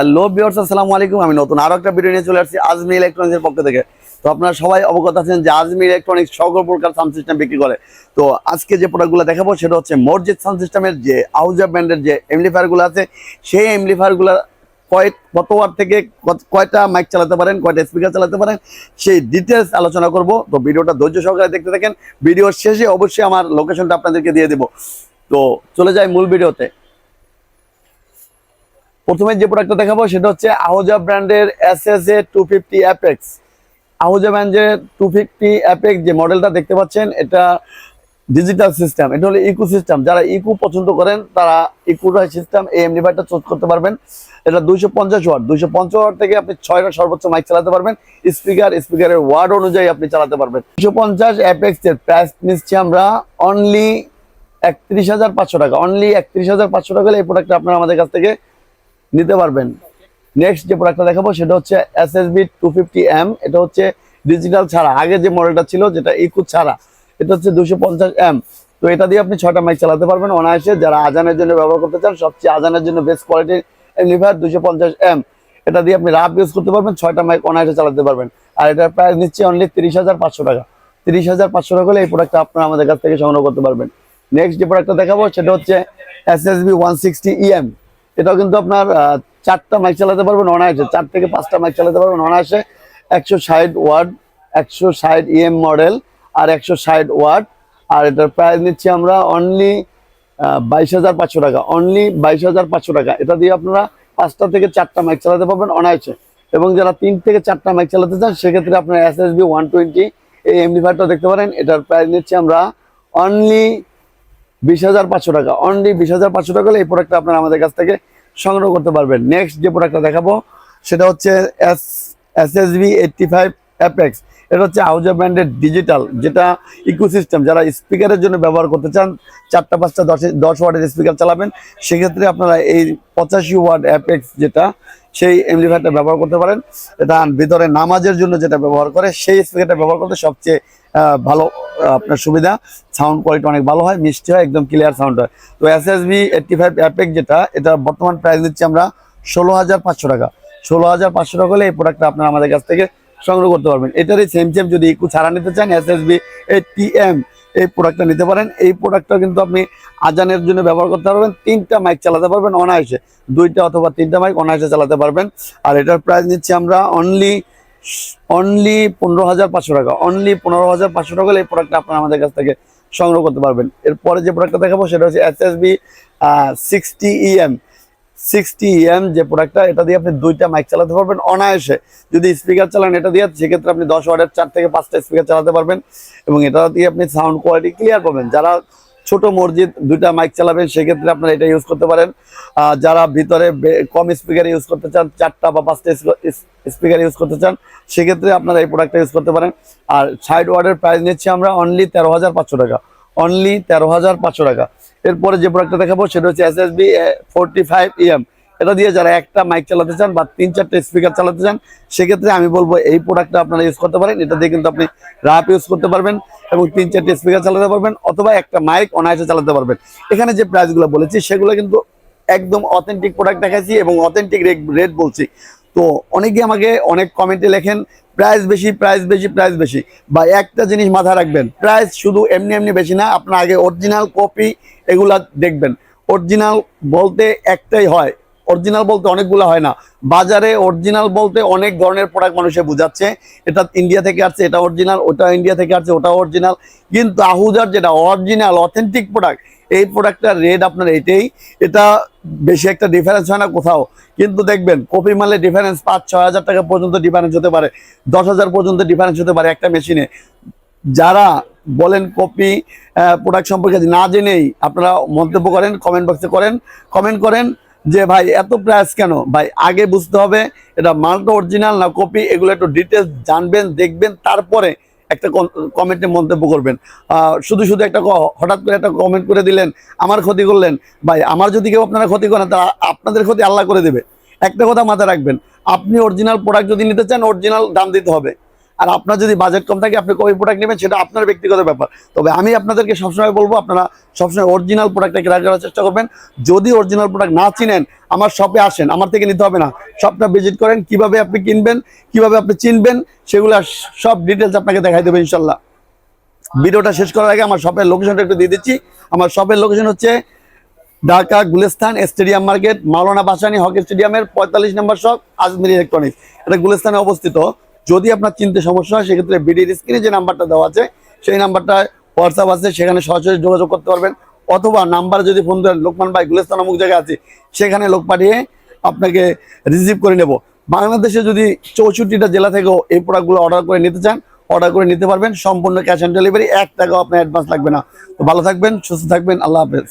Hello বিয়ার্স আসসালামু আলাইকুম। আমি নতুন আরও একটা ভিডিও নিয়ে চলে আসছি আজমি ইলেকট্রনিক্সের পক্ষ থেকে। তো আপনারা সবাই অবগত আছেন যে আজমি ইলেকট্রনিক্স সকল প্রকার সাউন্ড সিস্টেম বিক্রি করে। তো আজকে যে প্রোডাক্টগুলো দেখাবো, সেটা হচ্ছে মসজিদ সাউন্ড সিস্টেমের যে আউজা ব্র্যান্ডের যে এমলিফায়ারগুলো আছে, সেই এমলিফায়ারগুলো কয় কত ওয়াট থেকে কয়টা মাইক চালাতে পারেন, কয়টা স্পিকার চালাতে পারেন, সেই ডিটেলস আলোচনা করব। তো ভিডিওটা ধৈর্য সহকারে দেখতে থাকেন। ভিডিওর শেষে অবশ্যই আমার লোকেশনটা আপনাদেরকে দিয়ে দেবো। তো চলে যাই মূল ভিডিওতে প্রথমে যে প্রোডাক্টটা দেখাবো, সেটা হচ্ছে আহোজা ব্র্যান্ডের S S A two fifty apex Ahuja ব্র্যান্ডের টু ফিফটি অ্যাপেক্স যে মডেলটা দেখতে পাচ্ছেন, এটা ডিজিটাল সিস্টেম এটা হলো ইকো সিস্টেম যারা ইকো পছন্দ করেন, তারা ইকো সিস্টেম এই এমনিভাইটা চুজ করতে পারবেন। এটা দুইশো পঞ্চাশ ওয়াট দুইশো পঞ্চাশ ওয়াট থেকে আপনি ছয়টা সর্বোচ্চ মাইক চালাতে পারবেন। স্পিকার স্পিকারের ওয়ার্ড অনুযায়ী আপনি চালাতে পারবেন। দুশো পঞ্চাশ অ্যাপেক্স এর প্রাইস নিচ্ছি আমরা অনলি একত্রিশ হাজার পাঁচশো টাকা। অনলি একত্রিশ হাজার পাঁচশো টাকা এই প্রোডাক্টটা আপনারা আমাদের কাছ থেকে নিতে পারবেন। নেক্সট যে প্রোডাক্টটা দেখাবো সেটা হচ্ছে S S B two fifty M এটা হচ্ছে ডিজিটাল ছাড়া। আগে যে মডেলটা ছিল যেটা ইকু ছাড়া, এটা হচ্ছে দুশো পঞ্চাশ এম তো এটা দিয়ে আপনি ছয়টা মাইক চালাতে পারবেন। অনায়াসে যারা আজানের জন্য ব্যবহার করতে চান, সবচেয়ে আজানের জন্য বেস্ট কোয়ালিটির লিভার দুশো পঞ্চাশ এম এটা দিয়ে আপনি রাফ ইউজ করতে পারবেন, ছয়টা মাইক অনায়াসে চালাতে পারবেন। আর এটার প্রাইস নিচ্ছে অনলি তিরিশ হাজার পাঁচশো টাকা। তিরিশ হাজার পাঁচশো টাকা হলে এই প্রোডাক্টটা আপনারা আমাদের কাছ থেকে সংগ্রহ করতে পারবেন। নেক্সট যে প্রোডাক্টটা দেখাবো, সেটা হচ্ছে S S B one sixty E M এটাও কিন্তু আপনার চারটা মাইক চালাতে পারবেন অনায়াসে। চার থেকে পাঁচটা মাইক চালাতে পারবেন অনায়াসে। একশো ষাট ওয়ার্ড একশো ষাট ইএম মডেল আর একশো ষাট ওয়াট। আর এটার প্রাইস নিচ্ছি আমরা অনলি বাইশ হাজার পাঁচশো টাকা। অনলি বাইশ হাজার পাঁচশো টাকা। এটা দিয়ে আপনারা পাঁচটা থেকে চারটা মাইক চালাতে পারবেন অনায়াসে। এবং যারা তিন থেকে চারটা মাইক চালাতে চান, সেক্ষেত্রে আপনার S S B one twenty এই এমডিফায়ারটা দেখতে পারেন। এটার প্রাইস নিচ্ছি আমরা অনলি বিশ হাজার পাঁচশো টাকা। অনলি বিশ হাজার পাঁচশো টাকা হলে এই প্রোডাক্টটা আপনারা আমাদের কাছ থেকে সংগ্রহ করতে পারবেন। নেক্সট যে প্রোডাক্টটা দেখাবো, সেটা হচ্ছে S S S B eighty five apex এটা হচ্ছে আউজা ব্র্যান্ডের ডিজিটাল যেটা ইকোসিস্টেম যারা স্পিকারের জন্য ব্যবহার করতে চান, চারটা, পাঁচটা, দশ দশ ওয়ার্ডের স্পিকার চালাবেন, সেক্ষেত্রে আপনারা এই পঁচাশি ওয়াট অ্যাপেক্স যেটা, সেই এমলিফায়ারটা ব্যবহার করতে পারেন। এটা ভিতরে নামাজের জন্য যেটা ব্যবহার করে, সেই স্পিকারটা ব্যবহার করতে সবচেয়ে ভালো আপনার সুবিধা। সাউন্ড কোয়ালিটি অনেক ভালো হয়, মিষ্টি হয়, একদম ক্লিয়ার সাউন্ড হয়। তো S S B eighty five apex যেটা, এটা বর্তমান প্রাইস দিচ্ছি আমরা ষোলো হাজার পাঁচশো টাকা। ষোলো হাজার পাঁচশো টাকা হলে এই প্রোডাক্টটা আপনারা আমাদের কাছ থেকে সংগ্রহ করতে পারবেন। এটারই সেম সেম যদি একটু ছাড়া নিতে চান S S B eighty M এই প্রোডাক্টটা নিতে পারেন। এই প্রোডাক্টটা কিন্তু আপনি আজানের জন্য ব্যবহার করতে পারবেন। তিনটা মাইক চালাতে পারবেন অনায়াসে। দুইটা অথবা তিনটা মাইক অনায়াসে চালাতে পারবেন। আর এটার প্রাইস নিচ্ছি আমরা অনলি অনলি পনেরো হাজার পাঁচশো টাকা। অনলি পনেরো হাজার পাঁচশো টাকা এই প্রোডাক্টটা আপনারা আমাদের কাছ থেকে সংগ্রহ করতে পারবেন। এরপরে যে প্রোডাক্টটা দেখাবো, সেটা হচ্ছে S S B sixty E M sixty M যে প্রোডাক্টটা এটা দিয়ে আপনি দুইটা মাইক চালাতে পারবেন অনায়াসে। যদি স্পিকার চালান, এটা দিয়ে সেক্ষেত্রে আপনি দশ ওয়ার্ডের চার থেকে পাঁচটা স্পিকার চালাতে পারবেন এবং এটা দিয়ে আপনি সাউন্ড কোয়ালিটি ক্লিয়ার পাবেন। যারা ছোট মসজিদ, দুইটা মাইক চালাবেন, সেক্ষেত্রে আপনারা এটা ইউজ করতে পারেন। যারা ভিতরে কম স্পিকার ইউজ করতে চান, চারটা বা পাঁচটা স্পিকার ইউজ করতে চান, সেক্ষেত্রে আপনারা এই প্রোডাক্টটা ইউজ করতে পারেন। আর সাইড ওয়ার্ডের প্রাইস নিচ্ছি আমরা অনলি তেরো হাজার পাঁচশো টাকা। অনলি তেরো হাজার পাঁচশো টাকা। এরপরে যে প্রোডাক্টটা দেখাবো, সেটা হচ্ছে এস এস বি ফোরটি এটা দিয়ে যারা একটা মাইক চালাতে চান বা তিন চারটে স্পিকার চালাতে চান, সেক্ষেত্রে আমি বলব এই প্রোডাক্টটা আপনারা ইউজ করতে পারেন। এটা দিয়ে কিন্তু আপনি রাপ ইউজ করতে পারবেন এবং তিন চারটে স্পিকার চালাতে পারবেন অথবা একটা মাইক অনায়াসে চালাতে পারবেন। এখানে যে প্রাইসগুলো বলেছি, সেগুলো কিন্তু একদম অথেন্টিক প্রোডাক্ট দেখাচ্ছি এবং অথেন্টিক রেট বলছি। তো অনেকে আমাকে অনেক কমেন্টে লেখেন, প্রাইস বেশি প্রাইস বেশি প্রাইস বেশি। বা একটা জিনিস মাথায় রাখবেন, প্রাইস শুধু এমনি এমনি বেশি না, আপনার আগে অরিজিনাল কপি এগুলা দেখবেন। অরিজিনাল বলতে একটাই হয় অরিজিনাল বলতে অনেকগুলো হয় না। বাজারে অরিজিনাল বলতে অনেক ধরনের প্রোডাক্ট মানুষে বোঝাচ্ছে। এটা ইন্ডিয়া থেকে আসছে, এটা অরিজিনাল ওটা ইন্ডিয়া থেকে আসছে ওটা অরিজিনাল কিন্তু আহুজার যেটা অরিজিনাল অথেন্টিক প্রোডাক্ট এই প্রোডাক্টটার রেট আপনার এটাই এটা বেশি একটা ডিফারেন্স হয় না কোথাও। কিন্তু দেখবেন, কপি মালে ডিফারেন্স পাঁচ, ছয় হাজার টাকা পর্যন্ত ডিফারেন্স হতে পারে। দশ হাজার পর্যন্ত ডিফারেন্স হতে পারে একটা মেশিনে যারা বলেন কপি প্রোডাক্ট সম্পর্কে না জেনেই আপনারা মন্তব্য করেন কমেন্ট বক্সে করেন। কমেন্ট করেন যে ভাই, এত প্রাইস কেন? ভাই, আগে বুঝতে হবে এটা মালটা অরিজিনাল না কপি এগুলো একটু ডিটেলস জানবেন, দেখবেন, তারপরে একটা কমেন্টে মন্তব্য করবেন। শুধু শুধু একটা হঠাৎ করে একটা কমেন্ট করে দিলেন, আমার ক্ষতি করলেন। ভাই, আমার যদি কেউ আপনারা ক্ষতি করেন, তা আপনাদের ক্ষতি আল্লাহ করে দেবে। একটা কথা মাথায় রাখবেন, আপনি অরিজিনাল প্রোডাক্ট যদি নিতে চান অরিজিনাল দাম দিতে হবে। আর আপনার যদি বাজেট কম থাকে, আপনি কই প্রোডাক্ট নেবেন সেটা আপনার ব্যক্তিগত ব্যাপার। তবে আমি আপনাদেরকে সবসময় বলব, আপনারা সবসময় অরিজিনাল প্রোডাক্টটা ক্রয় করার চেষ্টা করবেন। যদি অরিজিনাল প্রোডাক্ট না চিনেন, আমার শপে আসেন, আমার থেকে নিতে হবে না। শপটা ভিজিট করেন, কীভাবে আপনি কিনবেন, কীভাবে আপনি চিনবেন, সেগুলো সব ডিটেলস আপনাকে দেখাই দেবে ইনশাল্লাহ। ভিডিওটা শেষ করার আগে আমার শপের লোকেশনটা একটু দিয়ে দিচ্ছি। আমার শপের লোকেশন হচ্ছে Dhaka Gulistan stadium market, Maulana Bhasani hockey স্টেডিয়ামের পঁয়তাল্লিশ নম্বর শপ আজমির ইলেকট্রনিক্স। এটা গুলিস্তানে অবস্থিত। যদি আপনার চিনতে সমস্যা হয়, সেক্ষেত্রে বিডির স্ক্রিনে যে নাম্বারটা দেওয়া আছে, সেই নাম্বারটা হোয়াটসঅ্যাপ আছে, সেখানে সরাসরি যোগাযোগ করতে পারবেন। অথবা নাম্বার যদি ফোন দেন, লোকমান ভাই গুলিস্তান অমুক জায়গায় আছে, সেখানে লোক পাঠিয়ে আপনাকে রিসিভ করে নেব। বাংলাদেশে যদি চৌষট্টিটা জেলা থেকেও এই প্রোডাক্টগুলো অর্ডার করে নিতে চান অর্ডার করে নিতে পারবেন। সম্পূর্ণ ক্যাশ অন ডেলিভারি এক টাকাও আপনার অ্যাডভান্স লাগবে না। তো ভালো থাকবেন, সুস্থ থাকবেন, আল্লাহ হাফেজ।